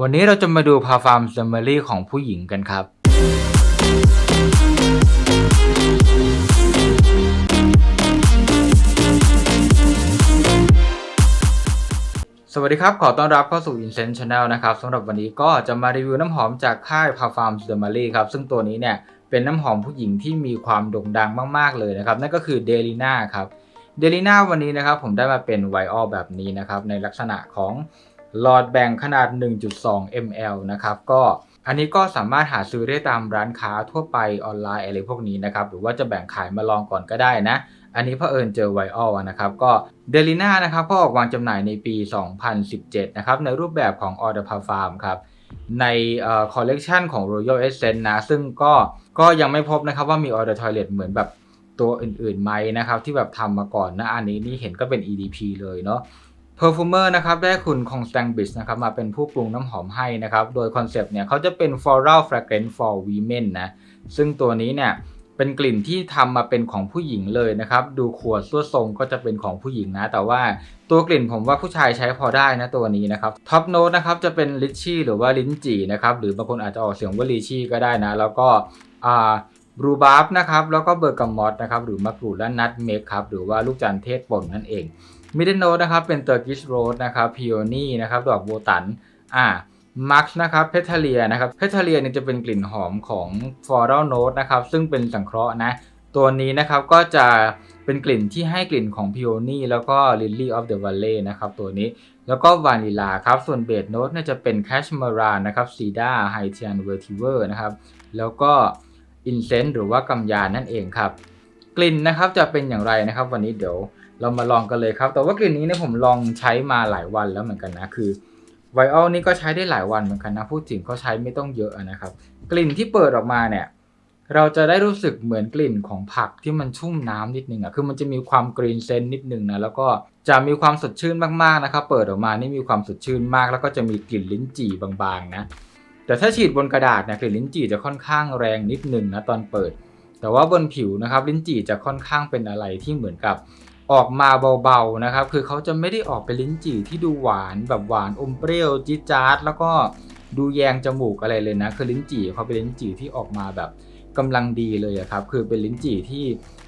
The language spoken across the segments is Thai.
วันนี้เราจะมาดูพาฟาร์มซัมมารีของผู้หญิงกันครับ สวัสดีครับ ขอต้อนรับเข้าสู่ Incense Channel นะครับสำหรับวันนี้ก็จะมารีวิวน้ำหอมจากค่าย Parfum s u m a r y ครับ ซึ่งตัวนี้เนี่ยเป็นน้ำหอมผู้หญิงที่มีความโด่งดังมาก ๆ เลยนะครับ นั่นก็คือ d e l i n a ครับ d e l i n a วันนี้นะครับผมได้มาเป็นไวออลแบบนี้นะครับในลักษณะของ หลอดแบ่งขนาด 1.2 ml นะครับก็อันนี้ก็สามารถหาซื้อได้ตามร้านค้าทั่วไปออนไลน์อะไรพวกนี้นะครับ หรือว่าจะแบ่งขายมาลองก่อนก็ได้นะ อันนี้เผอิญเจอไวออลนะครับ ก็เดลิน่านะครับก็ออกวางจำหน่ายในปี 2017 นะครับ ในรูปแบบของ Order Parfum ครับ ในคอลเลกชันของ Royal Essence นะ ซึ่งก็ก็ยังไม่พบนะครับว่ามี Order Toilet เหมือนแบบตัวอื่นๆไหมนะครับ ที่แบบทำมาก่อนนะอันนี้นี่เห็นก็เป็น EDP เลยเนาะ Perfumer นะครับได้คุณ Constant b i s นะครับมาเป็นผู้ปรุงน้ำหอมให้นะครับโดยคอนเซปต์เนี่ยเขาจะเป็น Floral Fragrance for Women นะซึ่งตัวนี้เนี่ยเป็นกลิ่นที่ทำมาเป็นของผู้หญิงเลยนะครับ ดูขวดตัวทรงก็จะเป็นของผู้หญิงนะ แต่ว่าตัวกลิ่นผมว่าผู้ชายใช้พอได้นะตัวนี้นะครับท็อปโน้ตนะครับจะเป็นลิชชี่หรือว่าลิ้นจี่นะครับหรือบางคนอาจจะออกเสียงว่าลิชชี่ก็ได้นะ แล้วก็อ่าบรูบาร์บนะครับแล้วก็เบอร์กามอตนะครับหรือมะกรูดและนัทเมคครับหรือว่าลูกจันทร์เทศป่นนั่นเอง มิดเดิลโนตนะครับเป็นเตอร์กิชโรสนะครับพิโอนี่นะครับดอกโบตันอ่ามักนะครับเพทเลียนะครับเพทเลียเนี่ยจะเป็นกลิ่นหอมของฟลอรัลโน e นะครับซึ่งเป็นสังเคราะห์นะตัวนี้นะครับก็จะเป็นกลิ่นที่ให้กลิ่นของพิโอนี่แล้วก็ลิลลี่ออฟเดอะวัลเล่นะครับตัวนี้แล้วก็วานิลาครับ ส่วนเบสโน้ตเนี่ยจะเป็นแคชเมอรานะครับซีดาไฮเทียนเวอร์ทิเวอร์นะครับแล้วก็อินเซนต์หรือว่ากำยานนั่นเองครับ กลิ่นนะครับจะเป็นอย่างไรนะครับ วันนี้เดี๋ยว เรามาลองกันเลยครับ แต่ว่ากลิ่นนี้เนี่ยผมลองใช้มาหลายวันแล้วเหมือนกันนะคือไวออลนี่ก็ใช้ได้หลายวันเหมือนกันนะพูดถึงก็ใช้ไม่ต้องเยอะนะครับ กลิ่นที่เปิดออกมาเนี่ยเราจะได้รู้สึกเหมือนกลิ่นของผักที่มันชุ่มน้ำนิดนึงอะคือมันจะมีความกรีนเซนนิดนึงนะแล้วก็จะมีความสดชื่นมากๆนะครับเปิดออกมานี่มีความสดชื่นมาก แล้วก็จะมีกลิ่นลิ้นจี่บางๆนะแต่ถ้าฉีดบนกระดาษเนี่ยกลิ่นลิ้นจี่จะค่อนข้างแรงนิดนึงนะตอนเปิด แต่ว่าบนผิวนะครับลิ้นจี่จะค่อนข้างเป็นอะไรที่เหมือนกับ ออกมาเบาๆนะครับ คือเขาจะไม่ได้ออกเป็นลิ้นจี่ที่ดูหวานแบบหวานอมเปรี้ยวจี๊ดจ๊าดแล้วก็ดูแยงจมูกอะไรเลยนะ คือลิ้นจี่เขาเป็นลิ้นจี่ที่ออกมาแบบกำลังดีเลยครับ คือเป็นลิ้นจี่ที่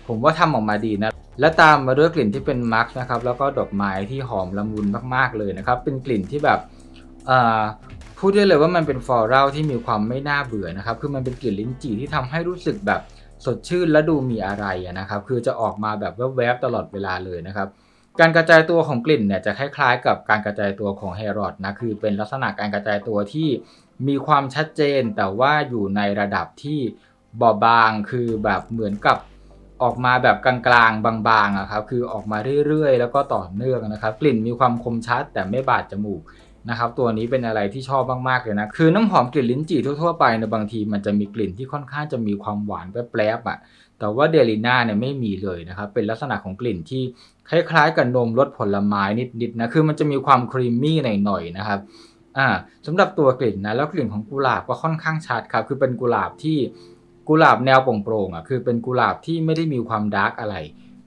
ผมว่าทำออกมาดีนะ และตามมาด้วยกลิ่นที่เป็นมาร์กนะครับ แล้วก็ดอกไม้ที่หอมละมุนมากๆเลยนะครับ เป็นกลิ่นที่แบบพูดได้เลยว่ามันเป็นฟลอรัลที่มีความไม่น่าเบื่อนะครับ คือมันเป็นกลิ่นลิ้นจี่ที่ทำให้รู้สึกแบบ สดชื่นและดูมีอะไรนะครับ คือจะออกมาแบบแวบๆตลอดเวลาเลยนะครับการกระจายตัวของกลิ่นเนี่ยจะคล้ายๆ กับการกระจายตัวของเฮรอดนะคือเป็นลักษณะการกระจายตัวที่มีความชัดเจน แต่ว่าอยู่ในระดับที่เบาบางคือแบบเหมือนกับออกมาแบบกลางๆบางๆอะครับคือออกมาเรื่อยๆ แล้วก็ต่อเนื่องนะครับ กลิ่นมีความคมชัดแต่ไม่บาดจมูก นะครับตัวนี้เป็นอะไรที่ชอบมากๆเลยนะคือน้ำหอมกลิ่นลิ้นจี่ทั่วๆไปในบางทีมันจะมีกลิ่นที่ค่อนข้างจะมีความหวานแปรบๆอะแต่ว่าเดลิน่าเนี่ยไม่มีเลยนะครับเป็นลักษณะของกลิ่นที่คล้ายๆกับนมรสผลไม้นิดๆนะคือมันจะมีความครีมมี่หน่อยๆนะครับอ่าสำหรับตัวกลิ่นนะแล้วกลิ่นของกุหลาบก็ค่อนข้างชัดครับคือเป็นกุหลาบที่กุหลาบแนวโปร่งๆอะคือเป็นกุหลาบที่ไม่ได้มีความดาร์กอะไร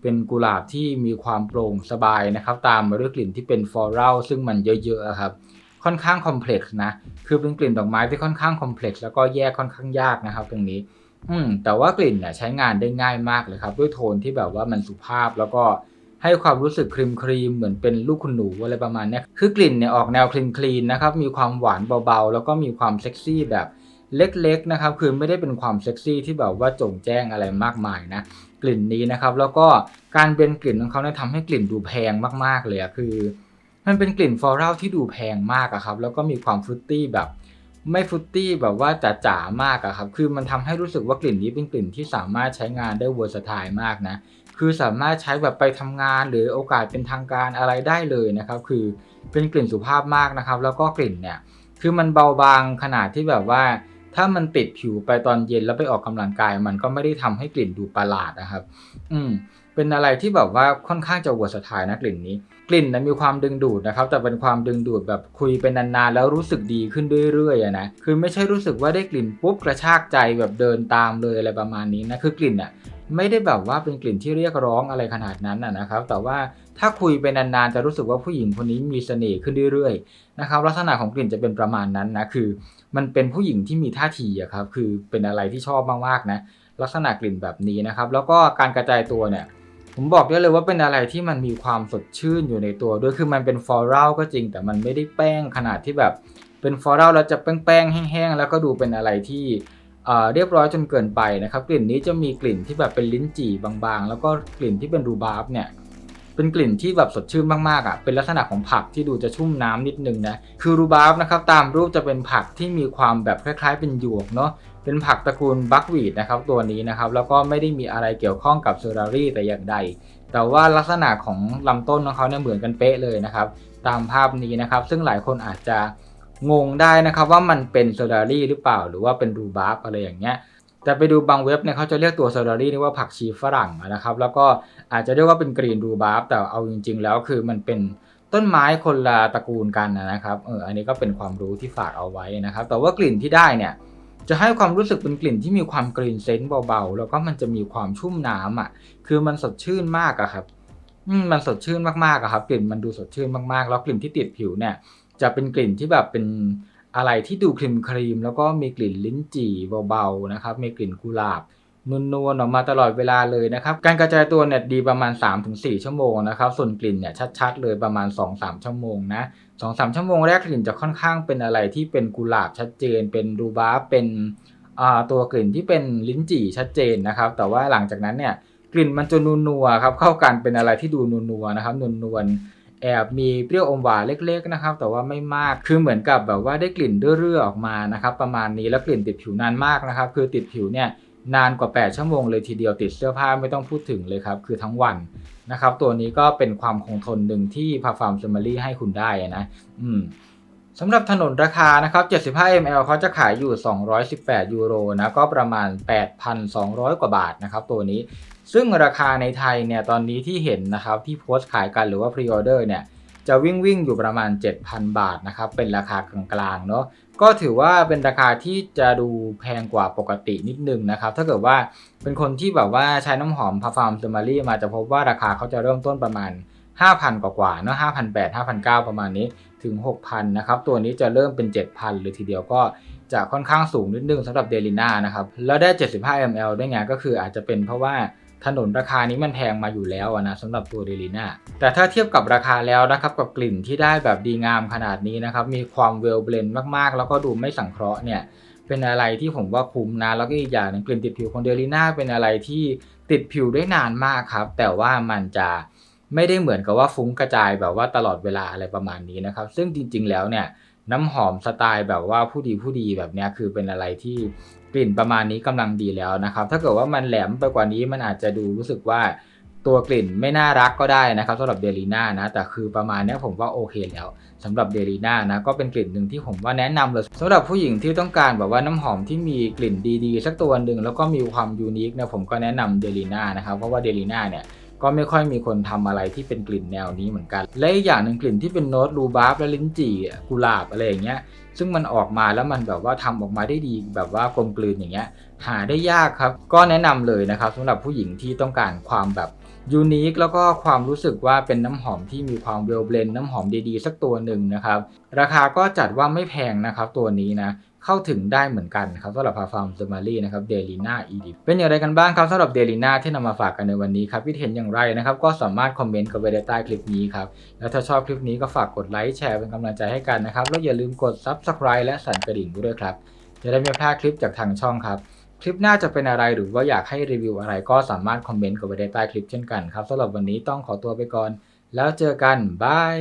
เป็นกุหลาบที่มีความโปร่งสบายนะครับ ตามมาด้วยกลิ่นที่เป็นฟลอรัลซึ่งมันเยอะๆครับ ค่อนข้างคอมเพล็กซ์นะ คือเป็นกลิ่นดอกไม้ที่ค่อนข้างคอมเพล็กซ์แล้วก็แยกค่อนข้างยากนะครับ ตรงนี้ อืม แต่ว่ากลิ่นเนี่ยใช้งานได้ง่ายมากเลยครับ ด้วยโทนที่แบบว่ามันสุภาพแล้วก็ให้ความรู้สึกครีมครีมเหมือนเป็นลูกคุณหนูอะไรประมาณนี้คือกลิ่นเนี่ยออกแนวคลีนคลีนนะครับ มีความหวานเบาๆ แล้วก็มีความเซ็กซี่แบบเล็กๆนะครับ คือไม่ได้เป็นความเซ็กซี่ที่แบบว่าจงแจ้งอะไรมากมายนะ กลิ่นนี้นะครับ แล้วก็การเบนกลิ่นของเขาเนี่ยทำให้กลิ่นดูแพงมากๆเลยอะคือ มันเป็นกลิ่นฟลอรัลที่ดูแพงมากอะครับ แล้วก็มีความฟรุตตี้แบบไม่ฟรุตตี้แบบว่าจ๋าๆมากอะครับ คือมันทำให้รู้สึกว่ากลิ่นนี้เป็นกลิ่นที่สามารถใช้งานได้เวอร์สไตล์มากนะ คือสามารถใช้แบบไปทำงานหรือโอกาสเป็นทางการอะไรได้เลยนะครับ คือเป็นกลิ่นสุภาพมากนะครับ แล้วก็กลิ่นเนี่ย คือมันเบาบางขนาดที่แบบว่า ถ้ามันติดผิวไปตอนเย็นแล้วไปออกกำลังกาย มันก็ไม่ได้ทำให้กลิ่นดูประหลาดนะครับ อืมเป็นอะไรที่แบบว่าค่อนข้างจะเวสไตล์นะกลิ่นนี้ กลิ่นนะมีความดึงดูดนะครับ แต่เป็นความดึงดูดแบบคุยเป็นนานๆแล้วรู้สึกดีขึ้นเรื่อยๆนะคือไม่ใช่รู้สึกว่าได้กลิ่นปุ๊บกระชากใจแบบเดินตามเลยอะไรประมาณนี้นะคือกลิ่นอะ ไม่ได้แบบว่าเป็นกลิ่นที่เรียกร้องอะไรขนาดนั้นนะครับ แต่ว่าถ้าคุยไปนานๆจะรู้สึกว่าผู้หญิงคนนี้มีเสน่ห์ขึ้นเรื่อยๆนะครับ ลักษณะของกลิ่นจะเป็นประมาณนั้นนะคือ มันเป็นผู้หญิงที่มีท่าทีอะครับคือเป็นอะไรที่ชอบมากๆนะลักษณะกลิ่นแบบนี้นะครับ แล้วก็การกระจายตัวเนี่ยผมบอกได้เลยว่าเป็นอะไรที่มันมีความสดชื่นอยู่ในตัวด้วยคือมันเป็นฟลอรัลก็จริง แต่มันไม่ได้แป้งขนาดที่แบบเป็นฟลอรัลแล้วจะแป้งๆแห้งๆแล้วก็ดูเป็นอะไรที่ เรียบร้อยจนเกินไปนะครับ กลิ่นนี้จะมีกลิ่นที่แบบเป็นลิ้นจี่บางๆ แล้วก็กลิ่นที่เป็นรูบาร์บเนี่ยเป็นกลิ่นที่แบบสดชื่นมากๆอะเป็นลักษณะของผักที่ดูจะชุ่มน้ำนิดนึงนะคือรูบาร์บนะครับตามรูปจะเป็นผักที่มีความแบบคล้าย ๆ เป็นหยวกเนาะเป็นผักตระกูลบัควีดนะครับตัวนี้นะครับแล้วก็ไม่ได้มีอะไรเกี่ยวข้องกับเซอรารี่แต่อย่างใด แต่ว่าลักษณะของลำต้นของเขาเนี่ยเหมือนกันเป๊ะเลยนะครับตามภาพนี้นะครับ ซึ่งหลายคนอาจจะ งงได้นะครับว่ามันเป็นเซอรารี่หรือเปล่า หรือว่าเป็นรูบาร์บอะไรอย่างเงี้ยแต่ไปดูบางเว็บเนี่ยเขาจะเรียกตัวเซอร์รี่นี่ว่าผักชีฝรั่งนะครับ แล้วก็อาจจะเรียกว่าเป็นกรีนรูบาร์บแต่เอาจริง ๆ แล้วคือมันเป็นต้นไม้คนละตระกูลกันนะครับเอออันนี้ก็เป็นความรู้ที่ฝากเอาไว้นะครับ แต่ว่ากลิ่นที่ได้เนี่ยจะให้ความรู้สึกเป็นกลิ่นที่มีความกรีนเซนต์เบาๆ แล้วก็มันจะมีความชุ่มน้ำอะ คือมันสดชื่นมากอะครับ อืมมันสดชื่นมากๆอะครับ กลิ่นมันดูสดชื่นมากๆ แล้วกลิ่นที่ติดผิวเนี่ย จะเป็นกลิ่นที่แบบเป็นอะไรที่ดูครีมครีมแล้วก็มีกลิ่นลิ้นจี่เบาๆนะครับ มีกลิ่นกุหลาบนวลๆออกมาตลอดเวลาเลยนะครับ การกระจายตัวเนี่ยดีประมาณ 3-4 ชั่วโมงนะครับ ส่วนกลิ่นเนี่ยชัดๆ เลยประมาณ 2-3 ชั่วโมงนะ2-3ชั่วโมงแรกกลิ่นจะค่อนข้างเป็นอะไรที่เป็นกุหลาบชัดเจน เป็นรูบาร์เป็นตัวกลิ่นที่เป็นลิ้นจี่ชัดเจนนะครับ แต่ว่าหลังจากนั้นเนี่ยกลิ่นมันจะนัวๆครับเข้ากันเป็นอะไรที่ดูนัวๆนะครับนวลๆ แอบมีเปรี้ยวอมหวานเล็กๆนะครับแต่ว่าไม่มากคือเหมือนกับแบบว่าได้กลิ่นเรื่อๆออกมานะครับประมาณนี้แล้วกลิ่นติดผิวนานมากนะครับคือติดผิวเนี่ยนานกว่า 8 ชั่วโมงเลยทีเดียวติดเสื้อผ้าไม่ต้องพูดถึงเลยครับ คือทั้งวันนะครับ ตัวนี้ก็เป็นความคงทนหนึ่งที่พาฟาร์มเซมารี่ให้คุณได้นะ อืมสำหรับถนนราคานะครับ 75 ml เขาจะขายอยู่ 218 ยูโรนะ ก็ประมาณ 8,200 กว่าบาทนะครับ ตัวนี้ ซึ่งราคาในไทยเนี่ยตอนนี้ที่เห็นนะครับที่โพสต์ขายกันหรือว่าพรีออเดอร์เนี่ยจะวิ่งวิ่งอยู่ประมาณ 7,000 บาทนะครับเป็นราคากลางๆเนาะก็ถือว่าเป็นราคาที่จะดูแพงกว่าปกตินิดนึงนะครับถ้าเกิดว่าเป็นคนที่แบบว่าใช้น้ำหอมพาฟาร์มเซมารี่มาจะพบว่าราคาเขาจะเริ่มต้นประมาณ 5,000 กว่าๆเนาะ5,800 5,900 ประมาณนี้ถึง 6,000นะครับตัวนี้จะเริ่มเป็น 7,000 เลยทีเดียวก็จะค่อนข้างสูงนิดนึงสำหรับเดลิน่านะครับแล้วได้ 75 ml ได้ไงก็คืออาจจะเป็นเพราะว่า ถนนราคานี้มันแพงมาอยู่แล้วนะสำหรับตัวเดลิน่าแต่ถ้าเทียบกับราคาแล้วนะครับกับกลิ่นที่ได้แบบดีงามขนาดนี้นะครับมีความเวลเบลนมากๆ แล้วก็ดูไม่สังเคราะห์เนี่ยเป็นอะไรที่ผมว่าคุ้มนะแล้วก็อีกอย่างหนึงกลิ่นติดผิวของเดลิน่าเป็นอะไรที่ติดผิวได้นานมากครับ แต่ว่ามันจะไม่ได้เหมือนกับว่าฟุ้งกระจายแบบว่าตลอดเวลาอะไรประมาณนี้นะครับ ซึ่งจริง ๆ แล้วเนี่ยน้ำหอมสไตล์แบบว่าผู้ดีผู้ดีแบบเนี้ยคือเป็นอะไรที่ กลิ่นประมาณนี้กำลังดีแล้วนะครับ ถ้าเกิดว่ามันแหลมไปกว่านี้มันอาจจะดูรู้สึกว่าตัวกลิ่นไม่น่ารักก็ได้นะครับสำหรับเดลีน่านะแต่คือประมาณนี้ผมว่าโอเคแล้วสำหรับเดลีน่านะก็เป็นกลิ่นหนึ่งที่ผมว่าแนะนำเลยสำหรับผู้หญิงที่ต้องการแบบว่าน้ำหอมที่มีกลิ่นดีๆ สักตัวหนึ่งแล้วก็มีความยูนิคนะผมก็แนะนำเดลีน่านะครับเพราะว่าเดลีน่าเนี่ย ก็ไม่ค่อยมีคนทำอะไรที่เป็นกลิ่นแนวนี้เหมือนกัน และอีกอย่างหนึ่งกลิ่นที่เป็นโน้ตรูบาร์บและลิ้นจี่กุหลาบอะไรอย่างเงี้ย ซึ่งมันออกมาแล้วมันแบบว่าทำออกมาได้ดีแบบว่ากลมกลืนอย่างเงี้ย หาได้ยากครับ ก็แนะนำเลยนะครับสำหรับผู้หญิงที่ต้องการความแบบยูนิคแล้วก็ความรู้สึกว่าเป็นน้ำหอมที่มีความเวลเบลนน้ำหอมดีๆ สักตัวหนึ่งนะครับ ราคาก็จัดว่าไม่แพงนะครับตัวนี้นะ เข้าถึงได้เหมือนกันครับสำหรับพาฟาร์มเซมารีนะครับเดลีน่าอีดิเป็นอย่างไรกันบ้างครับสำหรับเดลีน่าที่นำมาฝากกันในวันนี้ครับคิดเห็นอย่างไรนะครับก็สามารถคอมเมนต์กันไว้ด้ใต้คลิปนี้ครับแล้วถ้าชอบคลิปนี้ก็ฝากกดไลค์แชร์เป็นกำลังใจให้กันนะครับแล้วอย่าลืมกด Subscribe และสั่นกระดิ่งด้วยครับจะได้ไม่พลาดคลิปจากทางช่องครับคลิปหน้าจะเป็นอะไรหรือว่าอยากให้รีวิวอะไรก็สามารถคอมเมนต์กันไว้ได้ใต้คลิปเช่นกันครับสำหรับวันนี้ต้องขอตัวไปก่อน แล้วเจอกันบาย